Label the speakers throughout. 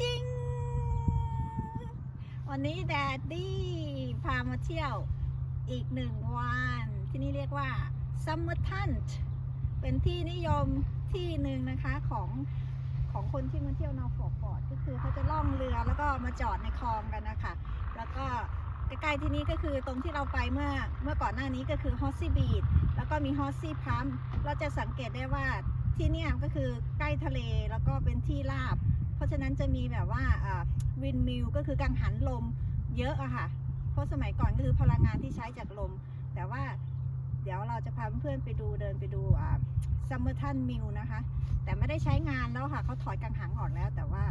Speaker 1: จิง วันนี้แดดดี้พามาเที่ยวอีกหนึ่งวัน ที่นี่เรียกว่า Summer t u n t เป็นที่นิยมที่หนึ่งนะคะของของคนที่มาเที่ยวนอฟอร์กพอร์ตก็คือเขาจะล่องเรือแล้วก็มาจอดในคลองกันนะคะแล้วก็ใกล้ๆที่นี้ก็คือตรงที่เราไปเมื่อเมื่อก่อนหน้านี้ก็คือฮอสซี่บีดแล้วก็มีฮอสซี่พัมเราจะสังเกตได้ว่าที่นี่ก็คือใกล้ทะเลแล้วก็เป็นที่ราบ เพราะฉะนั้นจะมีแบบว่าวินมิลก็คือกังหันลมเยอะอะค่ะ เพราะสมัยก่อนก็คือพลังงานที่ใช้จากลม แต่ว่าเดี๋ยวเราจะพาเพื่อนๆไปดูเดินไปดูซัมเมอร์ทันมิลนะคะ แต่ไม่ได้ใช้งานแล้วค่ะเขาถอยกังหันออกแล้ว แต่ว่า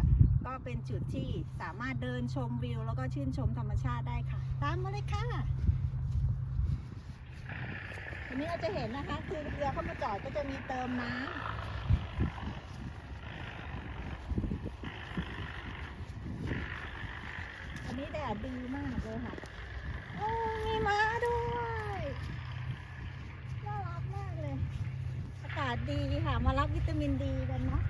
Speaker 1: ก็เป็นจุดที่สามารถเดินชมวิว แล้วก็ชื่นชมธรรมชาติได้ค่ะ ตามมาเลยค่ะทีนี้เราจะเห็นนะคะ คือเรือเข้ามาจอดก็จะมีเติมน้ำ นี้แดดดีมากเลยค่ะ โอ้มีม้าด้วยน่ารักมากเลย อากาศดีค่ะ มารับวิตามินดีกันเนาะ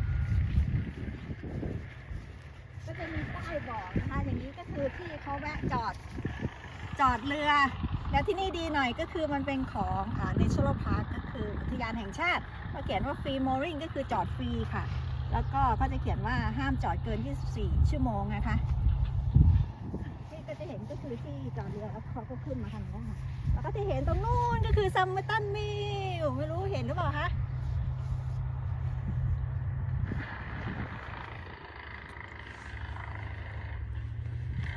Speaker 1: ก็จะมีป้ายบอกนะคะ อย่างนี้ก็คือที่เขาแวะจอด จอดเรือ แล้วที่นี่ดีหน่อยก็คือมันเป็นของอ่า Natural Park ก็คืออุทยานแห่งชาติเขาเขียนว่า free mooring ก็คือจอดฟรีค่ะ แล้วก็เขาจะเขียนว่าห้ามจอดเกิน 24 ชั่วโมงนะคะ ที่ก็จะเห็นก็คือที่จอดเรือแล้วเขาก็ขึ้นมาทางนี้ค่ะแล้วก็จะเห็นตรงนู้นก็คือซัมเมอร์ตันมิลไม่รู้เห็นหรือเปล่าคะ